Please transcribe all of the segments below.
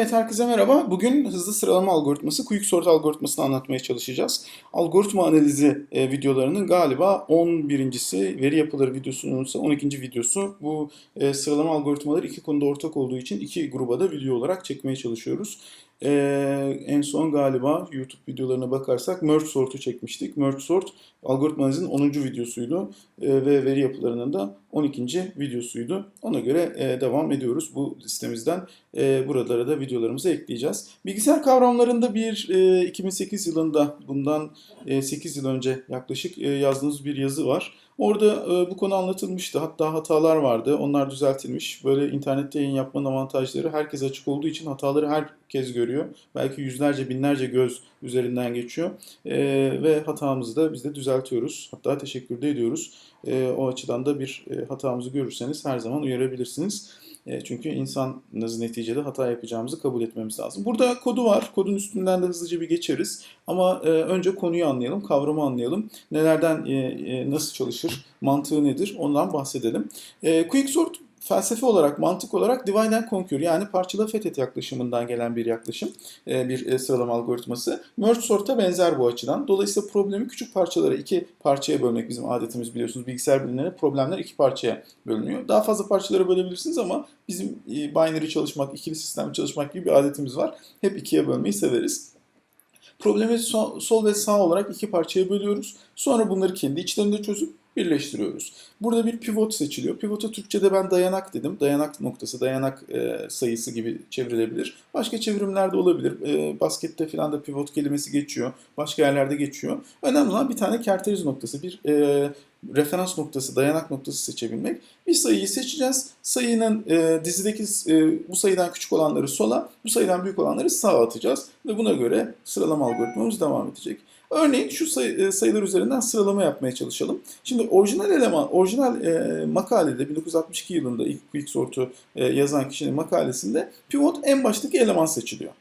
Evet herkese merhaba. Bugün hızlı sıralama algoritması, quick sort algoritmasını anlatmaya çalışacağız. Algoritma analizi e, videolarının galiba 11.si, veri yapıları videosunun ise 12. videosu. Bu e, sıralama algoritmaları iki konuda ortak olduğu için iki gruba da video olarak çekmeye çalışıyoruz. E, en son galiba YouTube videolarına bakarsak merge sort'u çekmiştik. Merge sort algoritma analizinin 10. videosuydu e, ve veri yapılarının da 12. videosuydu. Ona göre e, devam ediyoruz bu listemizden. E, buralara da videolarımızı ekleyeceğiz. Bilgisayar kavramlarında bir e, 2008 yılında bundan e, 8 yıl önce yaklaşık e, yazdığımız bir yazı var. Orada e, bu konu anlatılmıştı. Hatta hatalar vardı. Onlar düzeltilmiş. Böyle internette yayın yapmanın avantajları herkes açık olduğu için hataları herkes görüyor. Belki yüzlerce binlerce göz üzerinden geçiyor. E, ve hatamızı da biz de düzeltiyoruz. Hatta teşekkür de ediyoruz. E, o açıdan da bir e, hatamızı görürseniz her zaman uyarabilirsiniz. E, çünkü insanız neticede hata yapacağımızı kabul etmemiz lazım. Burada kodu var. Kodun üstünden de hızlıca bir geçeriz. Ama e, önce konuyu anlayalım, kavramı anlayalım. Nelerden e, nasıl çalışır, mantığı nedir ondan bahsedelim. E, Quicksort felsefe olarak, mantık olarak divide and conquer yani parçala fethet yaklaşımından gelen bir yaklaşım, e, bir e, sıralama algoritması. Merge sort'a benzer bu açıdan. Dolayısıyla problemi küçük parçalara, iki parçaya bölmek bizim adetimiz biliyorsunuz. Bilgisayar bilimlerinde problemler iki parçaya bölünüyor. Daha fazla parçalara bölebilirsiniz ama bizim e, binary çalışmak, ikili sistemli çalışmak gibi bir adetimiz var. Hep ikiye bölmeyi severiz. Problemi sol ve sağ olarak iki parçaya bölüyoruz. Sonra bunları kendi içlerinde çözüp birleştiriyoruz. Burada bir pivot seçiliyor. Pivota Türkçe'de ben dayanak dedim. Dayanak noktası, dayanak e, sayısı gibi çevrilebilir. Başka çevrimler de olabilir. E, baskette falan da pivot kelimesi geçiyor. Başka yerlerde geçiyor. Önemli olan bir tane kerteriz noktası, bir e, referans noktası, dayanak noktası seçebilmek. Bir sayıyı seçeceğiz. Sayının e, dizideki e, bu sayıdan küçük olanları sola, bu sayıdan büyük olanları sağa atacağız. Ve buna göre sıralama algoritmamız devam edecek. Örneğin şu sayı, sayılar üzerinden sıralama yapmaya çalışalım. Şimdi orijinal eleman, orijinal e, makalede 1962 yılında ilk ilk sortu e, yazan kişinin makalesinde pivot en baştaki eleman seçiliyor.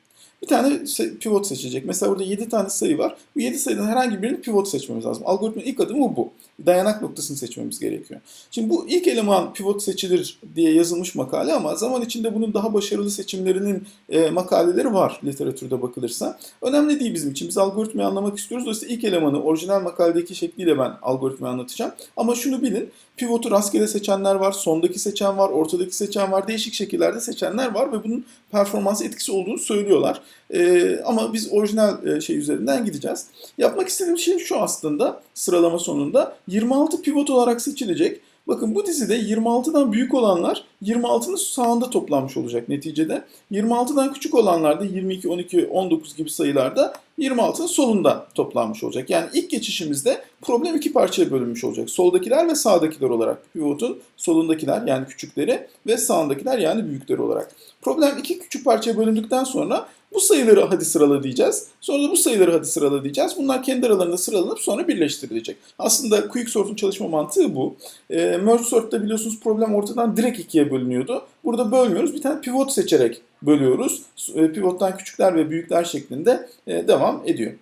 Bir tane pivot seçecek. Mesela burada 7 tane sayı var. Bu 7 sayıdan herhangi birini pivot seçmemiz lazım. Algoritmanın ilk adımı bu. Dayanak noktasını seçmemiz gerekiyor. Şimdi bu ilk eleman pivot seçilir diye yazılmış makale ama zaman içinde bunun daha başarılı seçimlerinin e, makaleleri var literatürde bakılırsa. Önemli değil bizim için. Biz algoritmayı anlamak istiyoruz. Dolayısıyla ilk elemanı orijinal makaledeki şekliyle ben algoritmayı anlatacağım. Ama şunu bilin. Pivotu rastgele seçenler var, sondaki seçen var, ortadaki seçen var, değişik şekillerde seçenler var ve bunun performans etkisi olduğunu söylüyorlar. Ee, ama biz orijinal şey üzerinden gideceğiz. Yapmak istediğim şey şu aslında sıralama sonunda 26 pivot olarak seçilecek. Bakın bu dizide 26'dan büyük olanlar 26'nın sağında toplanmış olacak neticede. 26'dan küçük olanlar da 22, 12, 19 gibi sayılarda 26'nın solunda toplanmış olacak. Yani ilk geçişimizde problem iki parçaya bölünmüş olacak. Soldakiler ve sağdakiler olarak pivotun solundakiler yani küçükleri ve sağındakiler yani büyükleri olarak. Problem iki küçük parçaya bölündükten sonra bu sayıları hadi sırala diyeceğiz. Sonra da bu sayıları hadi sırala diyeceğiz. Bunlar kendi aralarında sıralanıp sonra birleştirilecek. Aslında quick sort'un çalışma mantığı bu. E, merge sort'ta biliyorsunuz problem ortadan direkt ikiye bölünüyordu. Burada bölmüyoruz. Bir tane pivot seçerek bölüyoruz. E, pivottan küçükler ve büyükler şeklinde e, devam ediyor.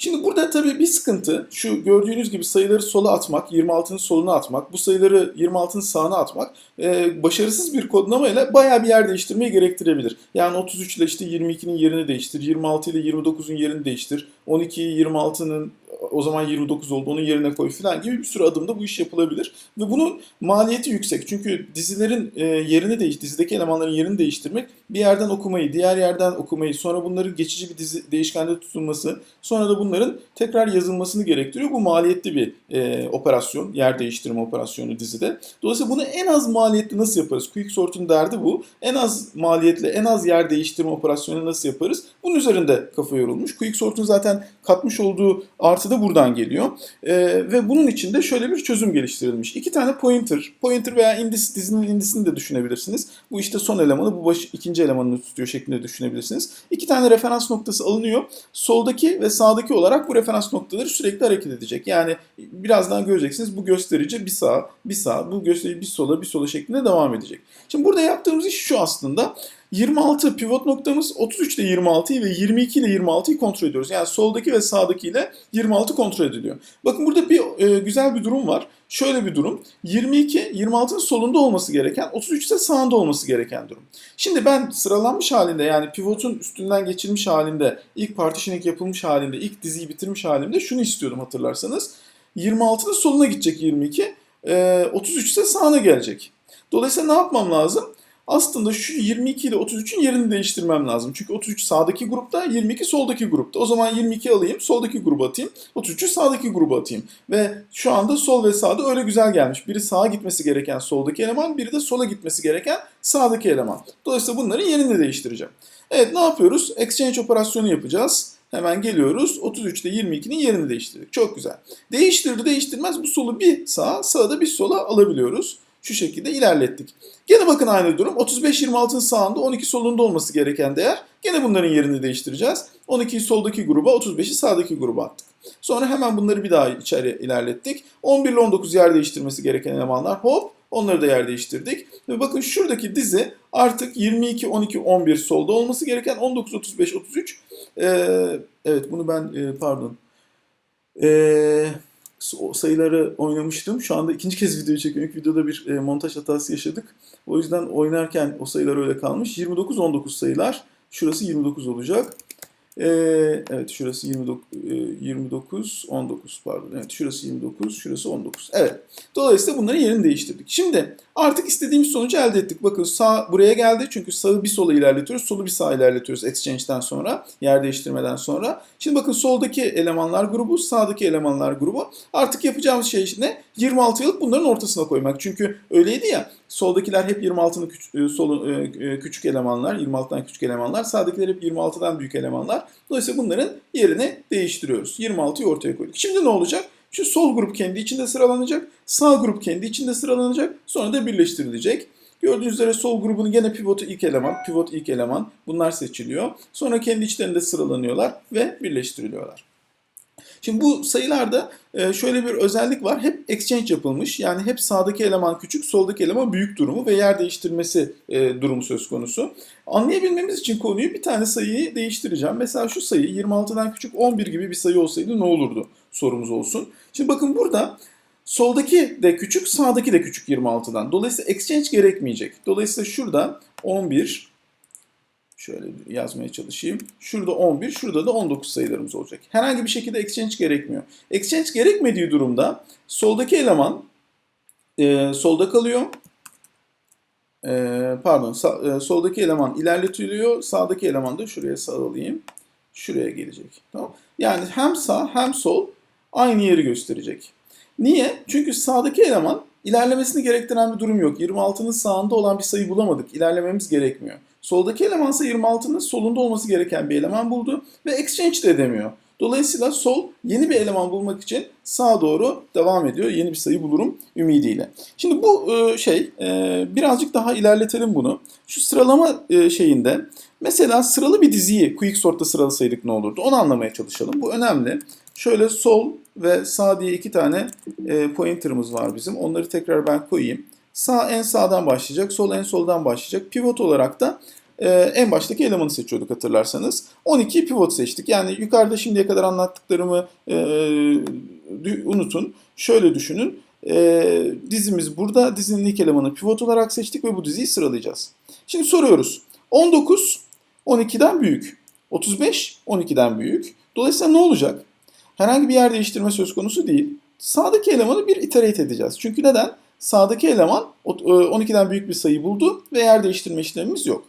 Şimdi burada tabii bir sıkıntı şu gördüğünüz gibi sayıları sola atmak, 26'nın soluna atmak, bu sayıları 26'nın sağına atmak e, başarısız bir kodlamayla bayağı bir yer değiştirmeyi gerektirebilir. Yani 33 ile işte 22'nin yerini değiştir, 26 ile 29'un yerini değiştir, 12'yi 26'nın o zaman 29 oldu onun yerine koy falan gibi bir sürü adımda bu iş yapılabilir. Ve bunun maliyeti yüksek. Çünkü dizilerin e, yerini değiş, dizideki elemanların yerini değiştirmek bir yerden okumayı, diğer yerden okumayı, sonra bunların geçici bir dizi, değişkende tutulması, sonra da bunların tekrar yazılmasını gerektiriyor. Bu maliyetli bir e, operasyon, yer değiştirme operasyonu dizide. Dolayısıyla bunu en az maliyetli nasıl yaparız? Quick Sort'un derdi bu. En az maliyetli, en az yer değiştirme operasyonu nasıl yaparız? Bunun üzerinde kafa yorulmuş. Quick Sort'un zaten katmış olduğu artı da buradan geliyor. E, ve bunun için de şöyle bir çözüm geliştirilmiş. İki tane pointer, pointer veya indis, dizinin indisini de düşünebilirsiniz. Bu işte son elemanı, bu baş, ikinci elemanını tutuyor şeklinde düşünebilirsiniz. İki tane referans noktası alınıyor. Soldaki ve sağdaki olarak bu referans noktaları sürekli hareket edecek. Yani birazdan göreceksiniz bu gösterici bir sağ, bir sağ, bu gösterici bir sola, bir sola şeklinde devam edecek. Şimdi burada yaptığımız iş şu aslında. 26 pivot noktamız 33 ile 26'yı ve 22 ile 26'yı kontrol ediyoruz. Yani soldaki ve sağdaki ile 26 kontrol ediliyor. Bakın burada bir e, güzel bir durum var. Şöyle bir durum. 22 26'nın solunda olması gereken, 33 ise sağında olması gereken durum. Şimdi ben sıralanmış halinde yani pivotun üstünden geçilmiş halinde, ilk partitioning yapılmış halinde, ilk diziyi bitirmiş halimde şunu istiyordum hatırlarsanız. 26'nın soluna gidecek 22, e, 33 ise sağına gelecek. Dolayısıyla ne yapmam lazım? Aslında şu 22 ile 33'ün yerini değiştirmem lazım. Çünkü 33 sağdaki grupta, 22 soldaki grupta. O zaman 22 alayım, soldaki gruba atayım. 33'ü sağdaki gruba atayım. Ve şu anda sol ve sağda öyle güzel gelmiş. Biri sağa gitmesi gereken soldaki eleman, biri de sola gitmesi gereken sağdaki eleman. Dolayısıyla bunların yerini değiştireceğim. Evet ne yapıyoruz? Exchange operasyonu yapacağız. Hemen geliyoruz. 33'te 22'nin yerini değiştirdik. Çok güzel. Değiştirdi değiştirmez bu solu bir sağa, sağda bir sola alabiliyoruz. Şu şekilde ilerlettik. Gene bakın aynı durum. 35-26'ın sağında 12 solunda olması gereken değer. Gene bunların yerini değiştireceğiz. 12'yi soldaki gruba, 35'i sağdaki gruba attık. Sonra hemen bunları bir daha içeri ilerlettik. 11 ile 19 yer değiştirmesi gereken elemanlar hop onları da yer değiştirdik. Ve bakın şuradaki dizi artık 22, 12, 11 solda olması gereken 19, 35, 33. Ee, evet bunu ben e, pardon. Ee, o sayıları oynamıştım. Şu anda ikinci kez video çekiyorum. İlk videoda bir e, montaj hatası yaşadık. O yüzden oynarken o sayılar öyle kalmış. 29-19 sayılar. Şurası 29 olacak. Ee, evet şurası 29, e, 29, 19 pardon. Evet şurası 29, şurası 19. Evet. Dolayısıyla bunların yerini değiştirdik. Şimdi artık istediğimiz sonucu elde ettik. Bakın sağ buraya geldi çünkü sağı bir sola ilerletiyoruz, solu bir sağa ilerletiyoruz exchange'den sonra, yer değiştirmeden sonra. Şimdi bakın soldaki elemanlar grubu, sağdaki elemanlar grubu. Artık yapacağımız şey ne? 26'yı alıp bunların ortasına koymak. Çünkü öyleydi ya soldakiler hep 26'nın küç, e, solu, e, e, küçük elemanlar, 26'dan küçük elemanlar. Sağdakiler hep 26'dan büyük elemanlar. Dolayısıyla bunların yerini değiştiriyoruz. 26'yı ortaya koyduk. Şimdi ne olacak? Şu sol grup kendi içinde sıralanacak. Sağ grup kendi içinde sıralanacak. Sonra da birleştirilecek. Gördüğünüz üzere sol grubun gene pivotu ilk eleman, pivot ilk eleman bunlar seçiliyor. Sonra kendi içlerinde sıralanıyorlar ve birleştiriliyorlar. Şimdi bu sayılarda e, şöyle bir özellik var. Hep exchange yapılmış. Yani hep sağdaki eleman küçük, soldaki eleman büyük durumu ve yer değiştirmesi e, durumu söz konusu. Anlayabilmemiz için konuyu bir tane sayıyı değiştireceğim. Mesela şu sayı 26'dan küçük 11 gibi bir sayı olsaydı ne olurdu sorumuz olsun. Şimdi bakın burada soldaki de küçük, sağdaki de küçük 26'dan. Dolayısıyla exchange gerekmeyecek. Dolayısıyla şurada 11 Şöyle yazmaya çalışayım. Şurada 11, şurada da 19 sayılarımız olacak. Herhangi bir şekilde exchange gerekmiyor. Exchange gerekmediği durumda soldaki eleman e, solda kalıyor. E, pardon, sa, e, soldaki eleman ilerletiliyor. Sağdaki eleman da şuraya sağlayayım. Şuraya gelecek. Tamam. Yani hem sağ hem sol aynı yeri gösterecek. Niye? Çünkü sağdaki eleman ilerlemesini gerektiren bir durum yok. 26'nın sağında olan bir sayı bulamadık. İlerlememiz gerekmiyor. Soldaki eleman ise 26'nın solunda olması gereken bir eleman buldu ve exchange de edemiyor. Dolayısıyla sol yeni bir eleman bulmak için sağa doğru devam ediyor. Yeni bir sayı bulurum ümidiyle. Şimdi bu e, şey e, birazcık daha ilerletelim bunu. Şu sıralama e, şeyinde mesela sıralı bir diziyi quicksort'ta sıralasaydık ne olurdu? Onu anlamaya çalışalım. Bu önemli. Şöyle sol ve sağ diye iki tane pointer'ımız var bizim. Onları tekrar ben koyayım. Sağ en sağdan başlayacak, sol en soldan başlayacak. Pivot olarak da e, en baştaki elemanı seçiyorduk hatırlarsanız. 12 pivot seçtik. Yani yukarıda şimdiye kadar anlattıklarımı e, unutun. Şöyle düşünün. E, dizimiz burada. Dizinin ilk elemanı pivot olarak seçtik ve bu diziyi sıralayacağız. Şimdi soruyoruz. 19 12'den büyük. 35 12'den büyük. Dolayısıyla ne olacak? Herhangi bir yer değiştirme söz konusu değil. Sağdaki elemanı bir iterate edeceğiz. Çünkü neden? Sağdaki eleman 12'den büyük bir sayı buldu ve yer değiştirme işlemimiz yok.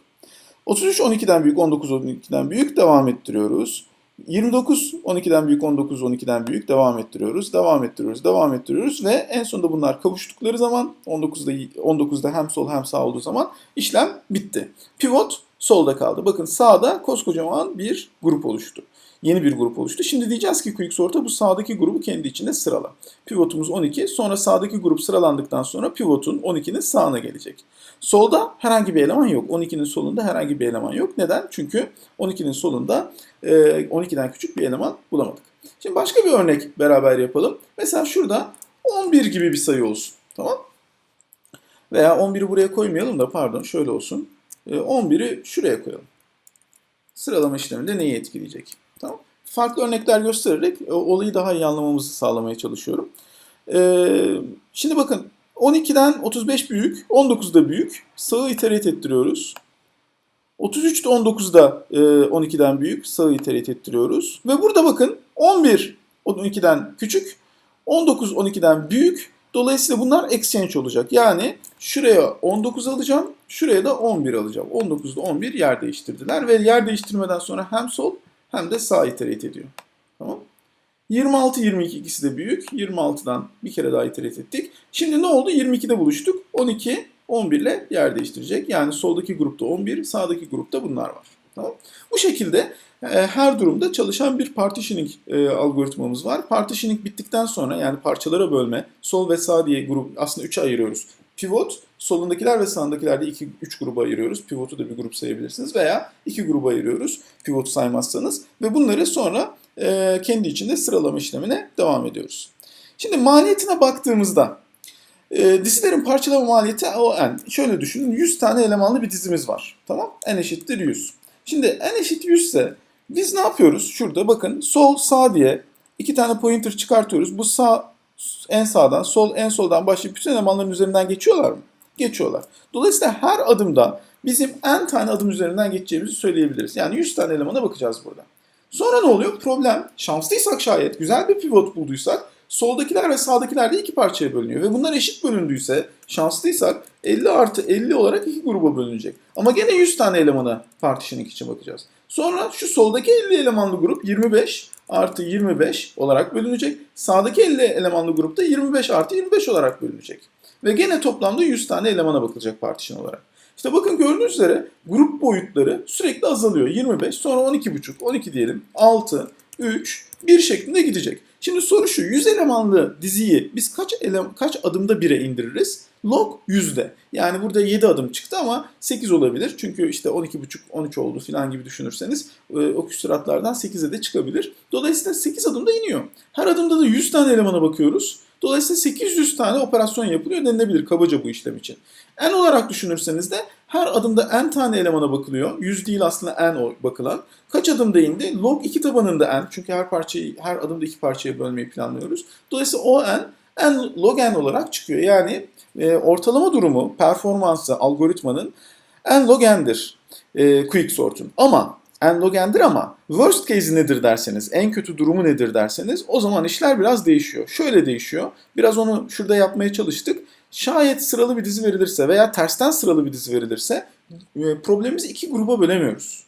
33 12'den büyük, 19 12'den büyük devam ettiriyoruz. 29 12'den büyük, 19 12'den büyük devam ettiriyoruz. Devam ettiriyoruz, devam ettiriyoruz ve en sonunda bunlar kavuştukları zaman 19'da 19'da hem sol hem sağ olduğu zaman işlem bitti. Pivot solda kaldı. Bakın sağda koskocaman bir grup oluştu yeni bir grup oluştu. Şimdi diyeceğiz ki quicksort'a bu sağdaki grubu kendi içinde sırala. Pivotumuz 12. Sonra sağdaki grup sıralandıktan sonra pivotun 12'nin sağına gelecek. Solda herhangi bir eleman yok. 12'nin solunda herhangi bir eleman yok. Neden? Çünkü 12'nin solunda 12'den küçük bir eleman bulamadık. Şimdi başka bir örnek beraber yapalım. Mesela şurada 11 gibi bir sayı olsun. Tamam Veya 11'i buraya koymayalım da pardon şöyle olsun. E, 11'i şuraya koyalım. Sıralama işleminde neyi etkileyecek? Tamam. Farklı örnekler göstererek e, olayı daha iyi anlamamızı sağlamaya çalışıyorum. Ee, şimdi bakın 12'den 35 büyük, 19 da büyük. Sağı iterate ettiriyoruz. 33 de 19 da e, 12'den büyük. Sağı iterate ettiriyoruz. Ve burada bakın 11 12'den küçük, 19 12'den büyük. Dolayısıyla bunlar exchange olacak. Yani şuraya 19 alacağım, şuraya da 11 alacağım. 19 ile 11 yer değiştirdiler ve yer değiştirmeden sonra hem sol hem de sağ iterate ediyor. Tamam 26 22 ikisi de büyük. 26'dan bir kere daha iterate ettik. Şimdi ne oldu? 22'de buluştuk. 12 11 ile yer değiştirecek. Yani soldaki grupta 11, sağdaki grupta bunlar var. Tamam? Bu şekilde e, her durumda çalışan bir partitioning e, algoritmamız var. Partitioning bittikten sonra yani parçalara bölme, sol ve sağ diye grup aslında 3'e ayırıyoruz. Pivot, solundakiler ve sağındakiler de 2 3 gruba ayırıyoruz. Pivot'u da bir grup sayabilirsiniz veya iki gruba ayırıyoruz. Pivot saymazsanız ve bunları sonra e, kendi içinde sıralama işlemine devam ediyoruz. Şimdi maliyetine baktığımızda e, dizilerin parçalama maliyeti o n. Şöyle düşünün 100 tane elemanlı bir dizimiz var. Tamam? n eşittir 100. Şimdi n eşit 100 ise biz ne yapıyoruz? Şurada bakın sol sağ diye iki tane pointer çıkartıyoruz. Bu sağ en sağdan, sol en soldan başlayıp bütün elemanların üzerinden geçiyorlar mı? Geçiyorlar. Dolayısıyla her adımda bizim n tane adım üzerinden geçeceğimizi söyleyebiliriz. Yani 100 tane elemana bakacağız burada. Sonra ne oluyor? Problem şanslıysak şayet, güzel bir pivot bulduysak soldakiler ve sağdakiler de iki parçaya bölünüyor. Ve bunlar eşit bölündüyse şanslıysak 50 artı 50 olarak iki gruba bölünecek. Ama gene 100 tane elemana partitioning için bakacağız. Sonra şu soldaki 50 elemanlı grup 25 artı 25 olarak bölünecek. Sağdaki 50 elemanlı grupta 25 artı 25 olarak bölünecek. Ve gene toplamda 100 tane elemana bakılacak partition olarak. İşte bakın gördüğünüz üzere grup boyutları sürekli azalıyor. 25 sonra 12,5 12 diyelim 6 3 1 şeklinde gidecek. Şimdi soru şu 100 elemanlı diziyi biz kaç ele, kaç adımda 1'e indiririz? Log yüzde. Yani burada 7 adım çıktı ama 8 olabilir. Çünkü işte 12,5 13 oldu falan gibi düşünürseniz e, o küsuratlardan 8'e de çıkabilir. Dolayısıyla 8 adımda iniyor. Her adımda da 100 tane elemana bakıyoruz. Dolayısıyla 800 tane operasyon yapılıyor denilebilir kabaca bu işlem için. N olarak düşünürseniz de her adımda n tane elemana bakılıyor. 100 değil aslında n bakılan. Kaç adımda indi? Log 2 tabanında n. Çünkü her parçayı her adımda iki parçaya bölmeyi planlıyoruz. Dolayısıyla o n n log n olarak çıkıyor. Yani e, ortalama durumu, performansı algoritmanın n log n'dir. E, quick sort'un. Ama n log n'dir ama worst case nedir derseniz, en kötü durumu nedir derseniz o zaman işler biraz değişiyor. Şöyle değişiyor. Biraz onu şurada yapmaya çalıştık. Şayet sıralı bir dizi verilirse veya tersten sıralı bir dizi verilirse e, problemimizi iki gruba bölemiyoruz.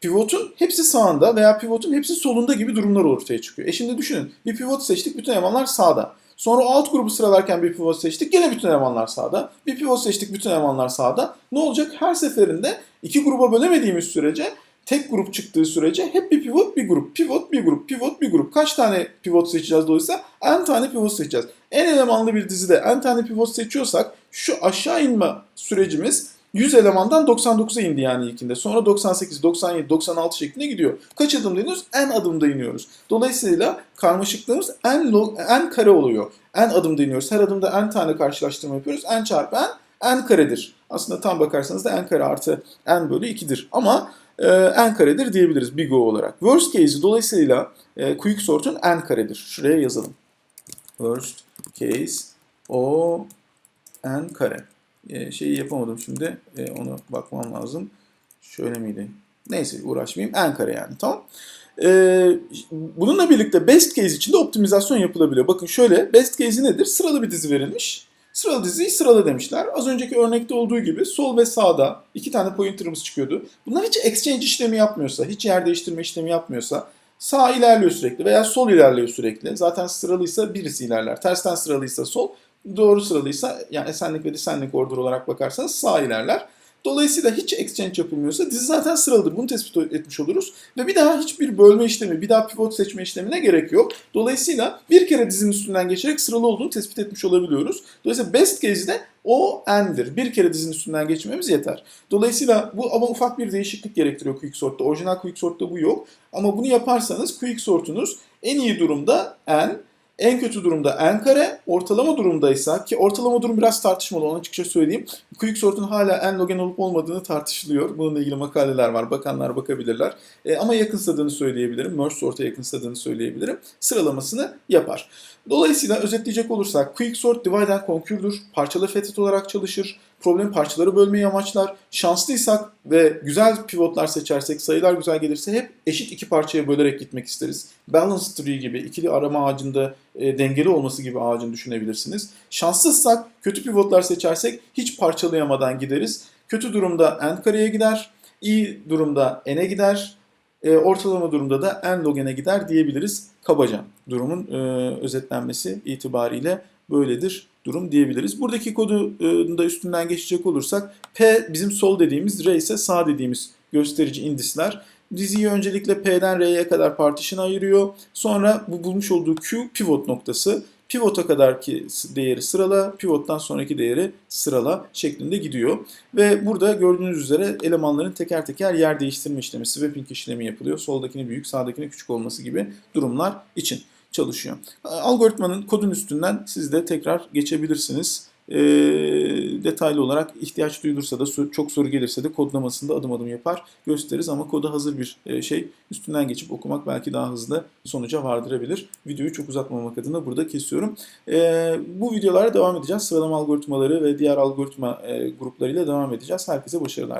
Pivotun hepsi sağında veya pivotun hepsi solunda gibi durumlar ortaya çıkıyor. E şimdi düşünün bir pivot seçtik bütün elemanlar sağda. Sonra alt grubu sıralarken bir pivot seçtik gene bütün elemanlar sağda. Bir pivot seçtik bütün elemanlar sağda. Ne olacak? Her seferinde iki gruba bölemediğimiz sürece tek grup çıktığı sürece hep bir pivot bir grup, pivot bir grup, pivot bir grup. Kaç tane pivot seçeceğiz dolayısıyla? n tane pivot seçeceğiz. En elemanlı bir dizide n tane pivot seçiyorsak şu aşağı inme sürecimiz 100 elemandan 99'a indi yani ilkinde. Sonra 98, 97, 96 şeklinde gidiyor. Kaç adımda iniyoruz? N adımda iniyoruz. Dolayısıyla karmaşıklığımız n, log, n kare oluyor. N adımda iniyoruz. Her adımda n tane karşılaştırma yapıyoruz. n çarpı n, n karedir. Aslında tam bakarsanız da n kare artı n bölü 2'dir. Ama e, n karedir diyebiliriz big O olarak. Worst case'i dolayısıyla e, quick sort'un n karedir. Şuraya yazalım. Worst case o n kare. E, şeyi yapamadım şimdi. E, onu bakmam lazım. Şöyle miydi? Neyse uğraşmayayım. n kare yani tamam. E, bununla birlikte best case için de optimizasyon yapılabiliyor. Bakın şöyle best case'i nedir? Sıralı bir dizi verilmiş. Sıralı diziyi sırala demişler. Az önceki örnekte olduğu gibi sol ve sağda iki tane pointer'ımız çıkıyordu. Bunlar hiç exchange işlemi yapmıyorsa, hiç yer değiştirme işlemi yapmıyorsa sağ ilerliyor sürekli veya sol ilerliyor sürekli. Zaten sıralıysa birisi ilerler. Tersten sıralıysa sol, doğru sıralıysa yani esenlik ve descending order olarak bakarsanız sağ ilerler. Dolayısıyla hiç exchange yapılmıyorsa dizi zaten sıralıdır. Bunu tespit etmiş oluruz. Ve bir daha hiçbir bölme işlemi, bir daha pivot seçme işlemine gerek yok. Dolayısıyla bir kere dizinin üstünden geçerek sıralı olduğunu tespit etmiş olabiliyoruz. Dolayısıyla best case'de o n'dir. Bir kere dizinin üstünden geçmemiz yeter. Dolayısıyla bu ama ufak bir değişiklik gerektiriyor quicksort'ta. Orijinal quicksort'ta bu yok. Ama bunu yaparsanız quicksort'unuz en iyi durumda n, En kötü durumda n ortalama durumdaysa ki ortalama durum biraz tartışmalı onu açıkça söyleyeyim. Quicksort'un hala n log olup olmadığını tartışılıyor. Bununla ilgili makaleler var. Bakanlar bakabilirler. E, ama yakınsadığını söyleyebilirim. Merge sort'a yakınsadığını söyleyebilirim. Sıralamasını yapar. Dolayısıyla özetleyecek olursak Quicksort divide and conquer'dur. Parçalı fethet olarak çalışır. Problemi parçaları bölmeyi amaçlar. Şanslıysak ve güzel pivotlar seçersek, sayılar güzel gelirse hep eşit iki parçaya bölerek gitmek isteriz. Balance tree gibi ikili arama ağacında e, dengeli olması gibi ağacını düşünebilirsiniz. Şanssızsak kötü pivotlar seçersek hiç parçalayamadan gideriz. Kötü durumda n kareye gider, iyi durumda n'e gider, e, ortalama durumda da n log n'e gider diyebiliriz kabaca. Durumun e, özetlenmesi itibariyle böyledir durum diyebiliriz. Buradaki kodu e, da üstünden geçecek olursak P bizim sol dediğimiz, R ise sağ dediğimiz gösterici indisler. Diziyi öncelikle P'den R'ye kadar partition ayırıyor. Sonra bu bulmuş olduğu Q pivot noktası. Pivota kadarki değeri sırala, pivottan sonraki değeri sırala şeklinde gidiyor. Ve burada gördüğünüz üzere elemanların teker teker yer değiştirme işlemi, swapping işlemi yapılıyor. Soldakini büyük, sağdakini küçük olması gibi durumlar için çalışıyor. Algoritmanın kodun üstünden siz de tekrar geçebilirsiniz. E, detaylı olarak ihtiyaç duyulursa da çok soru gelirse de kodlamasında adım adım yapar gösteririz ama koda hazır bir e, şey üstünden geçip okumak belki daha hızlı sonuca vardırabilir. Videoyu çok uzatmamak adına burada kesiyorum. E, bu videolara devam edeceğiz. Sıralama algoritmaları ve diğer algoritma e, gruplarıyla devam edeceğiz. Herkese başarılar.